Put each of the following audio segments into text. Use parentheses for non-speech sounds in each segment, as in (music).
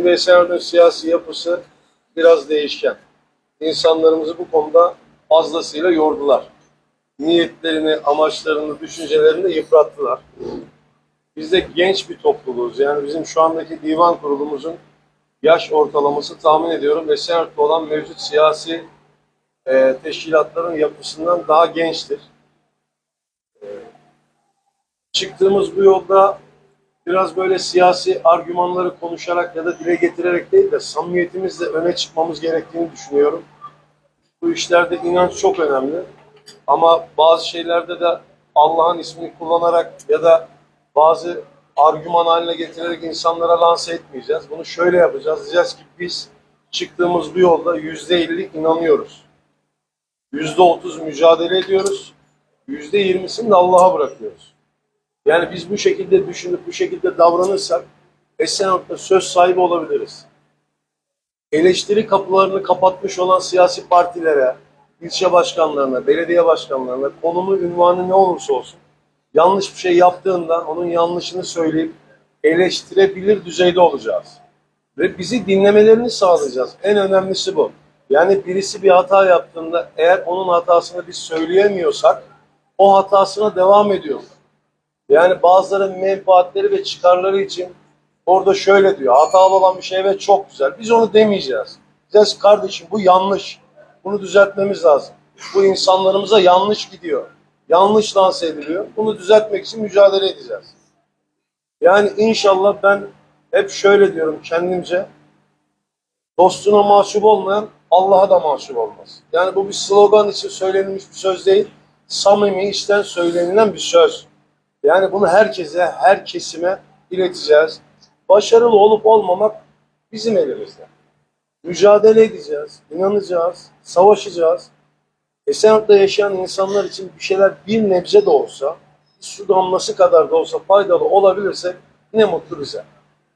Şimdi siyasi yapısı biraz değişken. İnsanlarımızı bu konuda fazlasıyla yordular. Niyetlerini, amaçlarını, düşüncelerini yıprattılar. Biz de genç bir topluluğuz. Yani bizim şu andaki divan kurulumuzun yaş ortalaması tahmin ediyorum Esenyurt'ta olan mevcut siyasi e, teşkilatların yapısından daha gençtir. E, çıktığımız bu yolda biraz böyle siyasi argümanları konuşarak ya da dile getirerek değil de samimiyetimizle öne çıkmamız gerektiğini düşünüyorum. Bu işlerde inanç çok önemli. Ama bazı şeylerde de Allah'ın ismini kullanarak ya da bazı argüman haline getirerek insanlara lanse etmeyeceğiz. Bunu şöyle yapacağız. Diyeceğiz ki biz çıktığımız bu yolda yüzde elli inanıyoruz. Yüzde otuz mücadele ediyoruz. Yüzde yirmisini de Allah'a bırakıyoruz. Yani biz bu şekilde düşünüp bu şekilde davranırsak Esenyurt'ta söz sahibi olabiliriz. Eleştiri kapılarını kapatmış olan siyasi partilere, ilçe başkanlarına, belediye başkanlarına, konumu, ünvanı ne olursa olsun yanlış bir şey yaptığında onun yanlışını söyleyip eleştirebilir düzeyde olacağız. Ve bizi dinlemelerini sağlayacağız. En önemlisi bu. Yani birisi bir hata yaptığında eğer onun hatasını biz söyleyemiyorsak o hatasına devam ediyor. Yani bazıları menfaatleri ve çıkarları için orada şöyle diyor. Hatalı olan bir şey ve çok güzel. Biz onu demeyeceğiz. Diyeceğiz kardeşim bu yanlış. Bunu düzeltmemiz lazım. Bu insanlarımıza yanlış gidiyor. Yanlış lanse ediliyor. Bunu düzeltmek için mücadele edeceğiz. Yani inşallah ben hep şöyle diyorum kendimce. Dostuna mahcup olmayan Allah'a da mahcup olmaz. Yani bu bir slogan için söylenilmiş bir söz değil. Samimi içten söylenilen bir söz. Yani bunu herkese, her kesime ileteceğiz. Başarılı olup olmamak bizim elimizde. Mücadele edeceğiz, inanacağız, savaşacağız. Esenyurt'ta yaşayan insanlar için bir şeyler bir nebze de olsa, bir su damlası kadar da olsa faydalı olabilirse ne mutlu bize.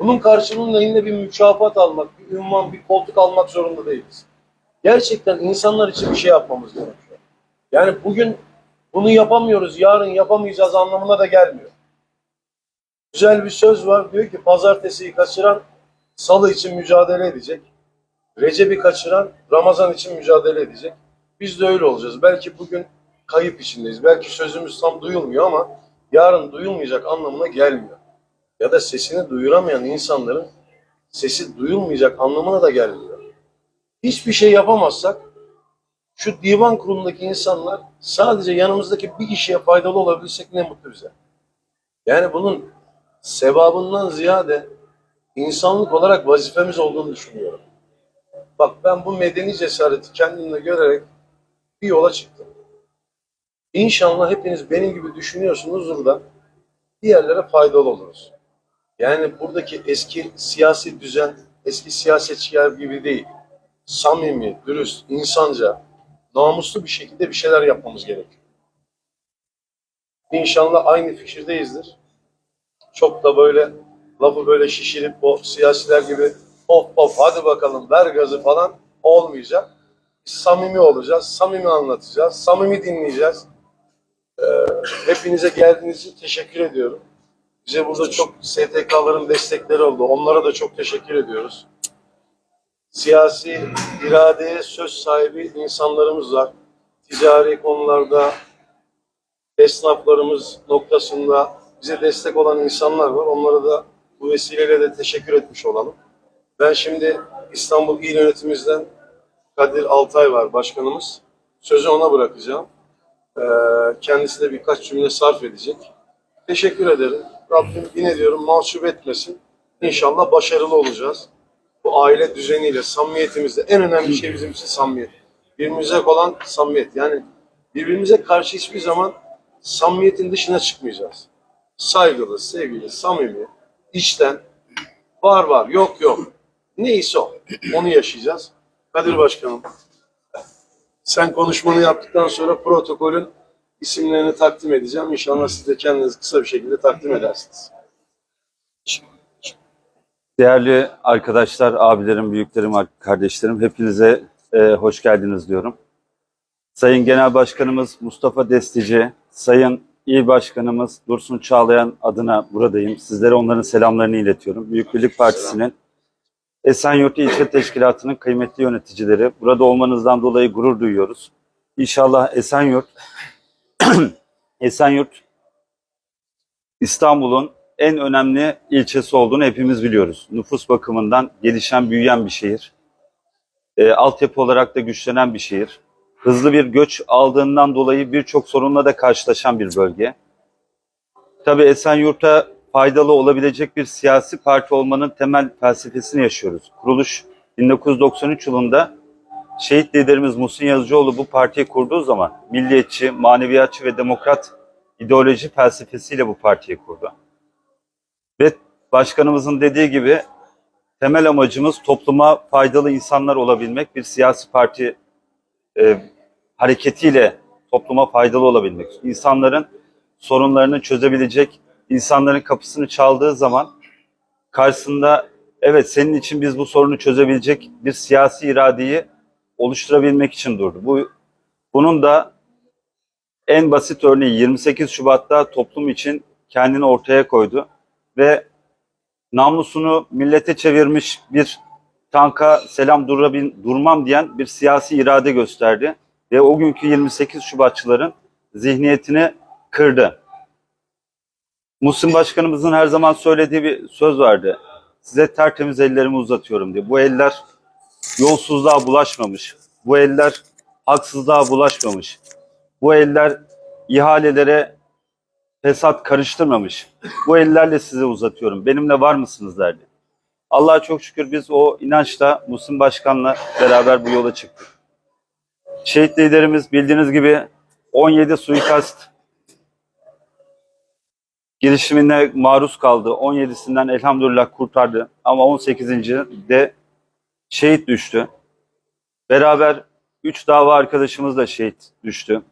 Bunun karşılığında yine bir mükafat almak, bir ünvan, bir koltuk almak zorunda değiliz. Gerçekten insanlar için bir şey yapmamız gerekiyor. Yani bugün bunu yapamıyoruz, yarın yapamayacağız anlamına da gelmiyor. Güzel bir söz var, diyor ki pazartesiyi kaçıran salı için mücadele edecek. Recep'i kaçıran Ramazan için mücadele edecek. Biz de öyle olacağız. Belki bugün kayıp içindeyiz. Belki sözümüz tam duyulmuyor ama yarın duyulmayacak anlamına gelmiyor. Ya da sesini duyuramayan insanların sesi duyulmayacak anlamına da gelmiyor. Hiçbir şey yapamazsak şu divan kurulundaki insanlar sadece yanımızdaki bir kişiye faydalı olabilsek ne mutlu bize. Yani bunun sevabından ziyade insanlık olarak vazifemiz olduğunu düşünüyorum. Bak ben bu medeni cesareti kendimle görerek bir yola çıktım. İnşallah hepiniz benim gibi düşünüyorsunuzdur da bir yerlere faydalı oluruz. Yani buradaki eski siyasi düzen, eski siyasetçiler gibi değil. Samimi, dürüst, insanca, namuslu bir şekilde bir şeyler yapmamız gerekiyor. İnşallah aynı fikirdeyizdir. Çok da böyle lafı böyle şişirip o siyasiler gibi hop hop hadi bakalım ver gazı falan olmayacak. Samimi olacağız, samimi anlatacağız, samimi dinleyeceğiz. Ee, hepinize geldiğiniz için teşekkür ediyorum. Bize burada çok STK'ların destekleri oldu. Onlara da çok teşekkür ediyoruz. Siyasi iradeye söz sahibi insanlarımız var. Ticari konularda, esnaflarımız noktasında bize destek olan insanlar var. Onlara da bu vesileyle de teşekkür etmiş olalım. Ben şimdi İstanbul İl Yönetimimizden Kadir Altay var başkanımız. Sözü ona bırakacağım. Ee, kendisi de birkaç cümle sarf edecek. Teşekkür ederim. Rabbim yine diyorum mahcup etmesin. İnşallah başarılı olacağız. Bu aile düzeniyle, samimiyetimizde en önemli şey bizim için samimiyet. Birbirimize olan samimiyet. Yani birbirimize karşı hiçbir zaman samimiyetin dışına çıkmayacağız. Saygılı, sevgili, samimi, içten, var var, yok yok. Neyse o. Onu yaşayacağız. Kadir Başkanım, sen konuşmanı yaptıktan sonra protokolün isimlerini takdim edeceğim. İnşallah siz de kendiniz kısa bir şekilde takdim edersiniz. Değerli arkadaşlar, abilerim, büyüklerim, kardeşlerim hepinize e, hoş geldiniz diyorum. Sayın Genel Başkanımız Mustafa Destici, Sayın İl Başkanımız Dursun Çağlayan adına buradayım. Sizlere onların selamlarını iletiyorum. Büyük Birlik Partisi'nin Esenyurt İlçe Teşkilatı'nın kıymetli yöneticileri. Burada olmanızdan dolayı gurur duyuyoruz. İnşallah Esenyurt (clears throat) Esenyurt İstanbul'un en önemli ilçesi olduğunu hepimiz biliyoruz. Nüfus bakımından gelişen, büyüyen bir şehir. E, altyapı olarak da güçlenen bir şehir. Hızlı bir göç aldığından dolayı birçok sorunla da karşılaşan bir bölge. Tabii Esenyurt'a faydalı olabilecek bir siyasi parti olmanın temel felsefesini yaşıyoruz. Kuruluş 1993 yılında şehit liderimiz Muhsin Yazıcıoğlu bu partiyi kurduğu zaman milliyetçi, maneviyatçı ve demokrat ideoloji felsefesiyle bu partiyi kurdu. Ve başkanımızın dediği gibi temel amacımız topluma faydalı insanlar olabilmek, bir siyasi parti e, hareketiyle topluma faydalı olabilmek. İnsanların sorunlarını çözebilecek, insanların kapısını çaldığı zaman karşısında evet senin için biz bu sorunu çözebilecek bir siyasi iradeyi oluşturabilmek için durdu. Bu bunun da en basit örneği 28 Şubat'ta toplum için kendini ortaya koydu ve namlusunu millete çevirmiş bir tanka selam durabil, durmam diyen bir siyasi irade gösterdi ve o günkü 28 Şubatçıların zihniyetini kırdı. Muhsin Başkanımızın her zaman söylediği bir söz vardı. Size tertemiz ellerimi uzatıyorum diye. Bu eller yolsuzluğa bulaşmamış. Bu eller haksızlığa bulaşmamış. Bu eller ihalelere fesat karıştırmamış. Bu ellerle size uzatıyorum. Benimle var mısınız derdi. Allah'a çok şükür biz o inançla Muhsin Başkan'la beraber bu yola çıktık. Şehit liderimiz bildiğiniz gibi 17 suikast girişimine maruz kaldı. 17'sinden elhamdülillah kurtardı. Ama 18. de şehit düştü. Beraber 3 dava arkadaşımız da şehit düştü.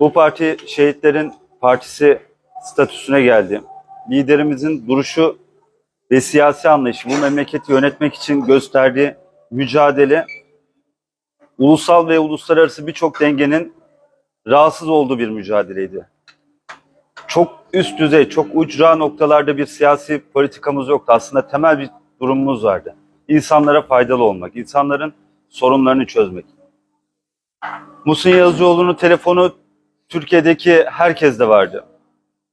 Bu parti şehitlerin partisi statüsüne geldi. Liderimizin duruşu ve siyasi anlayışı, bu memleketi yönetmek için gösterdiği mücadele ulusal ve uluslararası birçok dengenin rahatsız olduğu bir mücadeleydi. Çok üst düzey, çok ucra noktalarda bir siyasi politikamız yoktu. Aslında temel bir durumumuz vardı. İnsanlara faydalı olmak, insanların sorunlarını çözmek. Muhsin Yazıcıoğlu'nun telefonu Türkiye'deki herkeste vardı.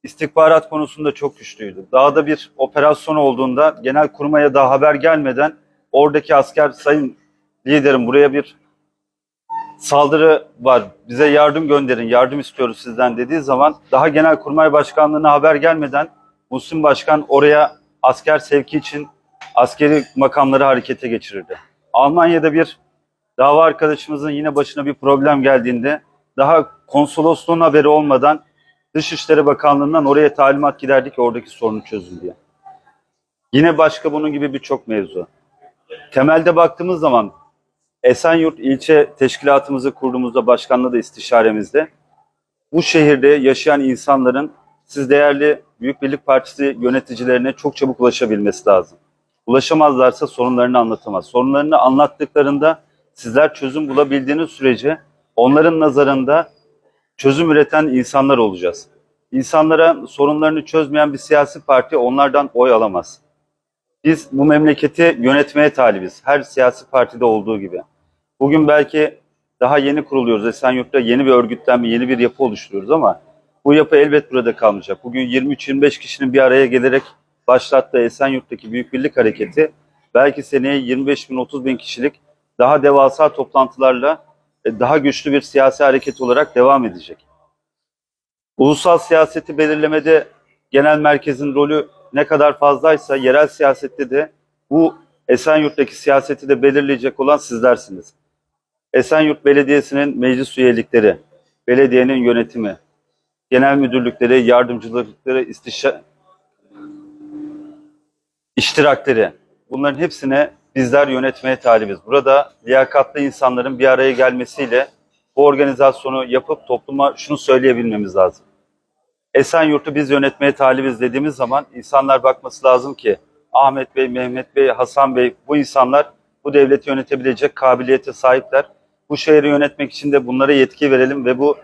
İstihbarat konusunda çok güçlüydü. Dağda bir operasyon olduğunda genel kurmaya daha haber gelmeden oradaki asker sayın liderim buraya bir saldırı var. Bize yardım gönderin, yardım istiyoruz sizden dediği zaman daha genel kurmay başkanlığına haber gelmeden Muhsin Başkan oraya asker sevki için askeri makamları harekete geçirirdi. Almanya'da bir dava arkadaşımızın yine başına bir problem geldiğinde daha konsolosluğun haberi olmadan Dışişleri Bakanlığı'ndan oraya talimat giderdi ki oradaki sorunu çözün diye. Yine başka bunun gibi birçok mevzu. Temelde baktığımız zaman Esenyurt ilçe teşkilatımızı kurduğumuzda başkanla da istişaremizde bu şehirde yaşayan insanların siz değerli Büyük Birlik Partisi yöneticilerine çok çabuk ulaşabilmesi lazım. Ulaşamazlarsa sorunlarını anlatamaz. Sorunlarını anlattıklarında sizler çözüm bulabildiğiniz sürece onların nazarında çözüm üreten insanlar olacağız. İnsanlara sorunlarını çözmeyen bir siyasi parti onlardan oy alamaz. Biz bu memleketi yönetmeye talibiz. Her siyasi partide olduğu gibi. Bugün belki daha yeni kuruluyoruz. Esenyurt'ta yeni bir örgütlenme, yeni bir yapı oluşturuyoruz ama bu yapı elbet burada kalmayacak. Bugün 23-25 kişinin bir araya gelerek başlattığı Esenyurt'taki Büyük Birlik Hareketi belki seneye 25 bin 30 bin kişilik daha devasa toplantılarla daha güçlü bir siyasi hareket olarak devam edecek. Ulusal siyaseti belirlemede genel merkezin rolü ne kadar fazlaysa yerel siyasette de bu Esenyurt'taki siyaseti de belirleyecek olan sizlersiniz. Esenyurt Belediyesi'nin meclis üyelikleri, belediyenin yönetimi, genel müdürlükleri, yardımcılıkları, istişa iştirakleri bunların hepsine bizler yönetmeye talibiz. Burada liyakatlı insanların bir araya gelmesiyle bu organizasyonu yapıp topluma şunu söyleyebilmemiz lazım. Esenyurt'u biz yönetmeye talibiz dediğimiz zaman insanlar bakması lazım ki Ahmet Bey, Mehmet Bey, Hasan Bey bu insanlar bu devleti yönetebilecek kabiliyete sahipler. Bu şehri yönetmek için de bunlara yetki verelim ve bu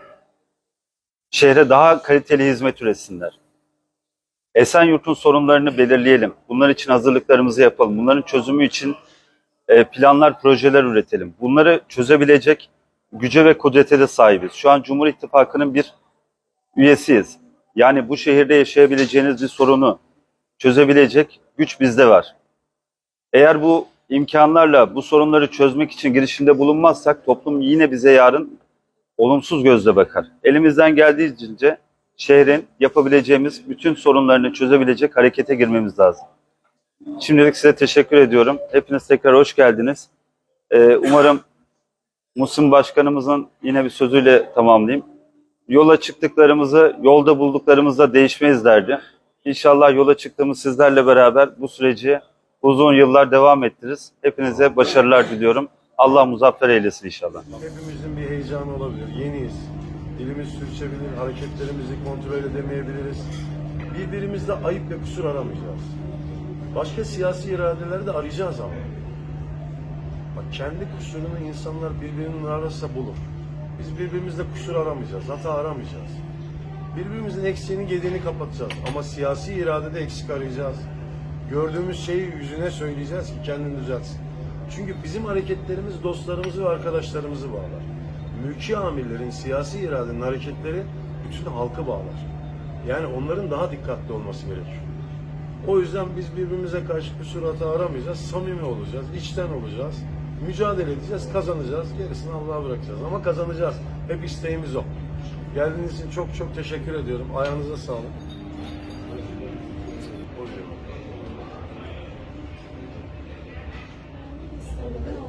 şehre daha kaliteli hizmet üretsinler. Esenyurt'un sorunlarını belirleyelim. Bunlar için hazırlıklarımızı yapalım. Bunların çözümü için e, planlar, projeler üretelim. Bunları çözebilecek güce ve kudrete de sahibiz. Şu an Cumhur İttifakı'nın bir üyesiyiz. Yani bu şehirde yaşayabileceğiniz bir sorunu çözebilecek güç bizde var. Eğer bu imkanlarla bu sorunları çözmek için girişimde bulunmazsak toplum yine bize yarın olumsuz gözle bakar. Elimizden geldiğince şehrin yapabileceğimiz bütün sorunlarını çözebilecek harekete girmemiz lazım. Şimdilik size teşekkür ediyorum. Hepiniz tekrar hoş geldiniz. Ee, umarım Musim Başkanımızın yine bir sözüyle tamamlayayım. Yola çıktıklarımızı yolda bulduklarımızda değişmeyiz derdi. İnşallah yola çıktığımız sizlerle beraber bu süreci uzun yıllar devam ettiririz. Hepinize başarılar diliyorum. Allah muzaffer eylesin inşallah. Hepimizin bir heyecanı olabilir. Yeniyiz. Dilimiz sürçebilir, hareketlerimizi kontrol edemeyebiliriz. Birbirimizde ayıp ve kusur aramayacağız. Başka siyasi iradeleri de arayacağız ama. Bak kendi kusurunu insanlar birbirinin ararsa bulur. Biz birbirimizde kusur aramayacağız, hata aramayacağız. Birbirimizin eksiğini gediğini kapatacağız. Ama siyasi iradede eksik arayacağız. Gördüğümüz şeyi yüzüne söyleyeceğiz ki kendini düzeltsin. Çünkü bizim hareketlerimiz dostlarımızı ve arkadaşlarımızı bağlar. Mülki amirlerin, siyasi iradenin hareketleri bütün halkı bağlar. Yani onların daha dikkatli olması gerekiyor. O yüzden biz birbirimize karşı kusur hata aramayacağız, samimi olacağız, içten olacağız. Mücadele edeceğiz, kazanacağız. Gerisini Allah'a bırakacağız. Ama kazanacağız. Hep isteğimiz o. Geldiğiniz için çok çok teşekkür ediyorum. Ayağınıza sağlık. Tamam.